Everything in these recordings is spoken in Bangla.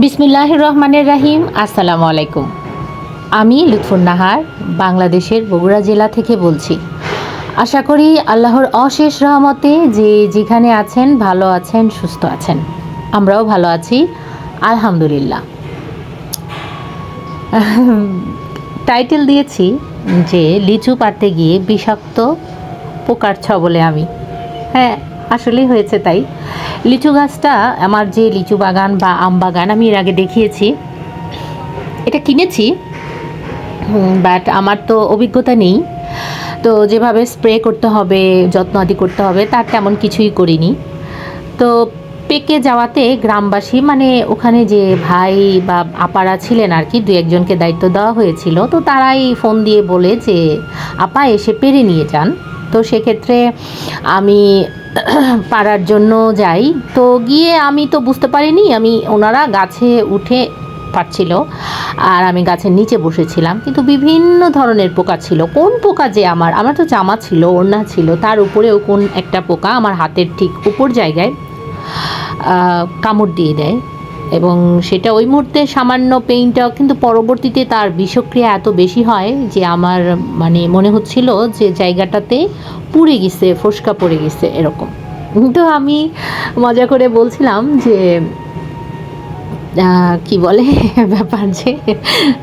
বিসমিল্লাহ রহমানের রাহিম, আসসালামু আলাইকুম। আমি লুৎফুন নাহার বাংলাদেশের বগুড়া জেলা থেকে বলছি। আশা করি আল্লাহর অশেষ রহমতে যে যেখানে আছেন, ভালো আছেন, সুস্থ আছেন। আমরাও ভালো আছি, আলহামদুলিল্লাহ। টাইটেল দিয়েছি যে লিচু পাড়তে গিয়ে বিষাক্ত পোকার ছবলে আমি। হ্যাঁ আসলেই হয়েছে তাই। লিচু গাছটা, আমার যে লিচু বাগান বা আম বাগান আমি এর আগে দেখিয়েছি, এটা কিনেছি বাট আমার তো অভিজ্ঞতা নেই। তো যেভাবে স্প্রে করতে হবে, যত্ন আদি করতে হবে, তার তেমন কিছুই করিনি। তো পেকে যাওয়াতে গ্রামবাসী মানে ওখানে যে ভাই বা আপারা ছিলেন আর কি দু একজনকে দায়িত্ব দেওয়া হয়েছিল, তো তারাই ফোন দিয়ে বলে যে, আপা এসে পেরে নিয়ে যান। তো সেক্ষেত্রে আমি পাড়ার জন্য যাই। তো গিয়ে আমি তো বুঝতে পারিনি, আমি ওনারা গাছে উঠে পারছিল আর আমি গাছের নিচে বসেছিলাম। কিন্তু বিভিন্ন ধরনের পোকা ছিল। কোন পোকা যে আমার? আমার তো জামা ছিল, ওড়না ছিল, তার উপরেও কোন একটা পোকা আমার হাতের ঠিক উপর জায়গায় কামড় দিয়ে দেয়। এবং সেটা ওই মুহূর্তে সামান্য পেইনটা কিন্তু পরবর্তীতে তার বিষক্রিয়া এত বেশি হয় যে আমার মানে মনে হচ্ছিল যে জায়গাটাতে পুড়ে গেছে, ফোসকা পড়ে গেছে এরকম। তো আমি মজা করে বলছিলাম যে কি বলে? ব্যাপার যে,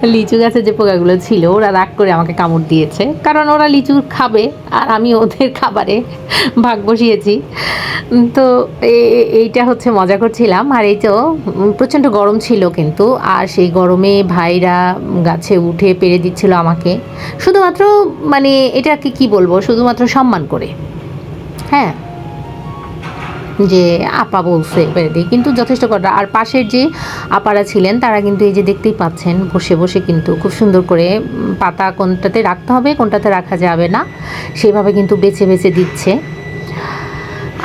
লিচু গাছে যে পোকাগুলো ছিল, ওরা রাগ করে আমাকে কামড় দিয়েছে। কারণ ওরা লিচু খাবে, আর আমি ওদের খাবারে ভাগ বসিয়েছি। তো এইটা হচ্ছে মজা করছিলাম। আর এই তো প্রচণ্ড গরম ছিল কিন্তু, আর সেই গরমে ভাইরা গাছে উঠে পেরে দিচ্ছিল আমাকে। শুধুমাত্র মানে এটাকে কি বলব? শুধুমাত্র সম্মান করে। হ্যাঁ যে আপা বলছে দিই কিন্তু যথেষ্ট কটা আর পাশের যে আপারা ছিলেন, তারা কিন্তু এই যে দেখতেই পাচ্ছেন, বসে বসে কিন্তু খুব সুন্দর করে পাতা কোনটাতে রাখতে হবে, কোনটাতে রাখা যাবে না, সেভাবে কিন্তু বেছে বেছে দিচ্ছে।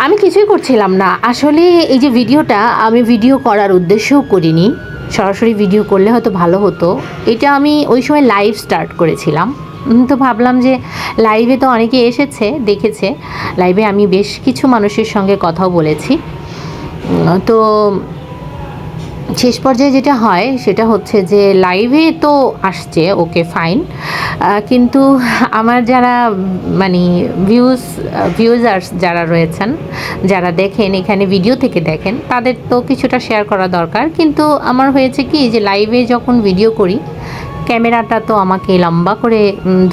আমি কিছুই করছিলাম না। আসলে এই যে ভিডিওটা, আমি ভিডিও করার উদ্দেশ্যও করিনি। সরাসরি ভিডিও করলে হয়তো ভালো হতো। এটা আমি ওই সময় লাইভ স্টার্ট করেছিলাম। তো ভাবলাম যে লাইভে তো অনেকে এসেছে, দেখেছে। লাইভে আমি বেশ কিছু মানুষের সঙ্গে কথাও বলেছি। তো শেষ পর্যায়ে যেটা হয়, সেটা হচ্ছে যে লাইভে তো আসছে ওকে ফাইন কিন্তু আমার যারা মানে ভিউজ ভিউজার্স যারা রয়েছেন, যারা দেখেন, এখানে ভিডিও থেকে দেখেন, তাদের তো কিছুটা শেয়ার করা দরকার। কিন্তু আমার হয়েছে কি, যে লাইভে যখন ভিডিও করি ক্যামেরাটা তো আমাকে লম্বা করে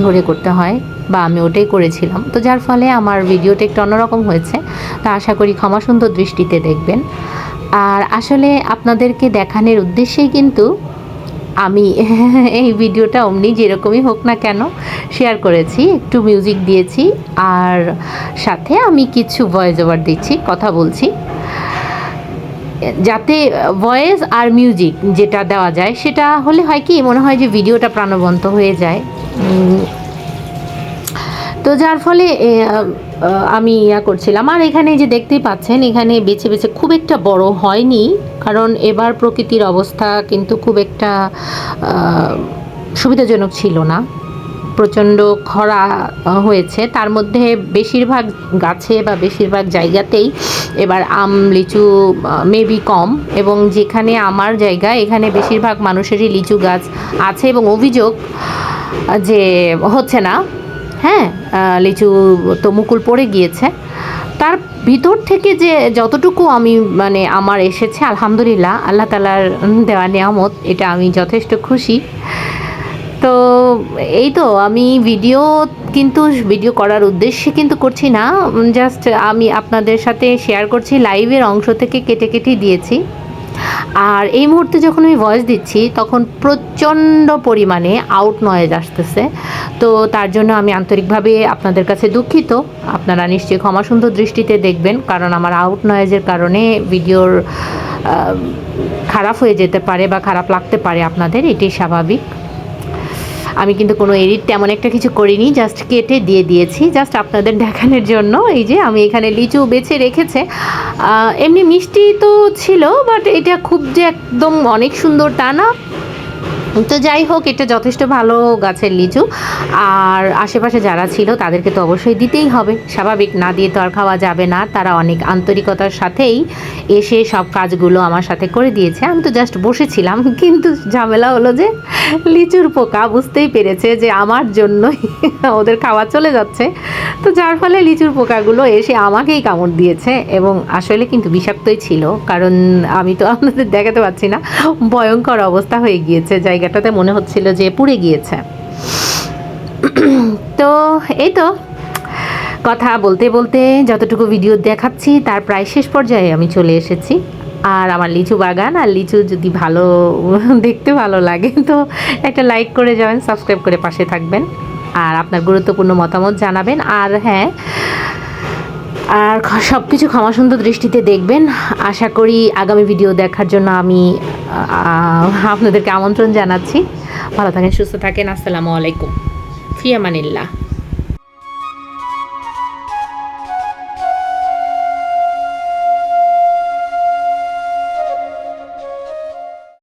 ধরে করতে হয়, বা আমি ওটাই করেছিলাম। তো যার ফলে আমার ভিডিওটা একটু অন্যরকম হয়েছে। তো আশা করি ক্ষমা সুন্দর দৃষ্টিতে দেখবেন। আর আসলে আপনাদেরকে দেখানোর উদ্দেশ্যেই কিন্তু আমি এই ভিডিওটা অমনি যেরকমই হোক না কেন শেয়ার করেছি। একটু মিউজিক দিয়েছি, আর সাথে আমি কিছু ভয়েস ওভার দিচ্ছি, কথা বলছি। যাতে ভয়েস আর মিউজিক যেটা দেওয়া যায়, সেটা হলে হয় কি, মনে হয় যে ভিডিওটা প্রাণবন্ত হয়ে যায়। তো যার ফলে আমি ইয়া করছিলাম। আর এখানে যে দেখতেই পাচ্ছেন, এখানে বেছে বেছে খুব একটা বড় হয়নি, কারণ এবার প্রকৃতির অবস্থা কিন্তু খুব একটা সুবিধাজনক ছিল না। প্রচণ্ড খরা হয়েছে। তার মধ্যে বেশিরভাগ গাছে বা বেশিরভাগ জায়গাতেই এবার আম, লিচু মেবি কম। এবং যেখানে আমার জায়গা, এখানে বেশিরভাগ মানুষেরই লিচু গাছ আছে এবং অভিযোগ যে হচ্ছে না হ্যাঁ লিচু তো মুকুল পড়ে গিয়েছে। তার ভিতর থেকে যে যতটুকু আমি মানে আমার এসেছে, আলহামদুলিল্লাহ, আল্লাহ তালার দেওয়া নিয়ামত, এটা আমি যথেষ্ট খুশি। তো এই তো, আমি ভিডিও কিন্তু ভিডিও করার উদ্দেশ্যে কিন্তু করছি না। জাস্ট আমি আপনাদের সাথে শেয়ার করছি লাইভের অংশ থেকে কেটে কেটে দিয়েছি। আর এই মুহূর্তে যখন আমি ভয়েস দিচ্ছি, তখন প্রচণ্ড পরিমাণে আউট নয়েজ আসতেছে। তো তার জন্য আমি আন্তরিকভাবে আপনাদের কাছে দুঃখিত। আপনারা নিশ্চয়ই ক্ষমা সুন্দর দৃষ্টিতে দেখবেন, কারণ আমার আউট নয়েজের কারণে ভিডিওর খারাপ হয়ে যেতে পারে বা খারাপ লাগতে পারে আপনাদের, এটি স্বাভাবিক। আমি কিন্তু কোনো এডিট তেমন একটা কিছু করিনি জাস্ট কেটে দিয়ে দিয়েছি জাস্ট আপনাদের দেখানোর জন্য। এই যে আমি এখানে লিচু বেছে রেখেছে। এমনি মিষ্টি তো ছিল বাট এটা খুব যে একদম অনেক সুন্দর তা না। তো যাই হোক, এটা যথেষ্ট ভালো গাছের লিচু। আর আশেপাশে যারা ছিল, তাদেরকে তো অবশ্যই দিতেই হবে। স্বাভাবিক, না দিয়ে তো আর খাওয়া যাবে না। তারা অনেক আন্তরিকতার সাথেই এসে সব কাজগুলো আমার সাথে করে দিয়েছে। আমি তো জাস্ট বসেছিলাম, কিন্তু ঝামেলা হলো যে লিচুর পোকা বুঝতেই পেরেছে যে আমার জন্যই ওদের খাওয়া চলে যাচ্ছে। তো যার ফলে লিচুর পোকাগুলো এসে আমাকেই কামড় দিয়েছে এবং আসলে কিন্তু বিষাক্তই ছিল। কারণ আমি তো আপনাদের দেখাতে পাচ্ছি না, ভয়ঙ্কর অবস্থা হয়ে গিয়েছে। জায়গাটাতে মনে হচ্ছিল যে পুড়ে গিয়েছে। তো এই তো, কথা বলতে বলতে যতটুকু ভিডিও দেখাচ্ছি, তার প্রায় শেষ পর্যায়ে আমি চলে এসেছি। আর আমার লিচু বাগান, আর লিচু যদি ভালো, দেখতে ভালো লাগে, তো একটা লাইক করে যাবেন সাবস্ক্রাইব করে পাশে থাকবেন। আর আপনার গুরুত্বপূর্ণ মতামত জানাবেন। আর হ্যাঁ আর সব কিছু ক্ষমা সুন্দর দৃষ্টিতে দেখবেন। আশা করি আগামী ভিডিও দেখার জন্য আমি আপনাদেরকে আমন্ত্রণ জানাচ্ছি। ভালো থাকেন সুস্থ থাকেন। আসসালামু আলাইকুম। ফিয়ামানিল্লাহ।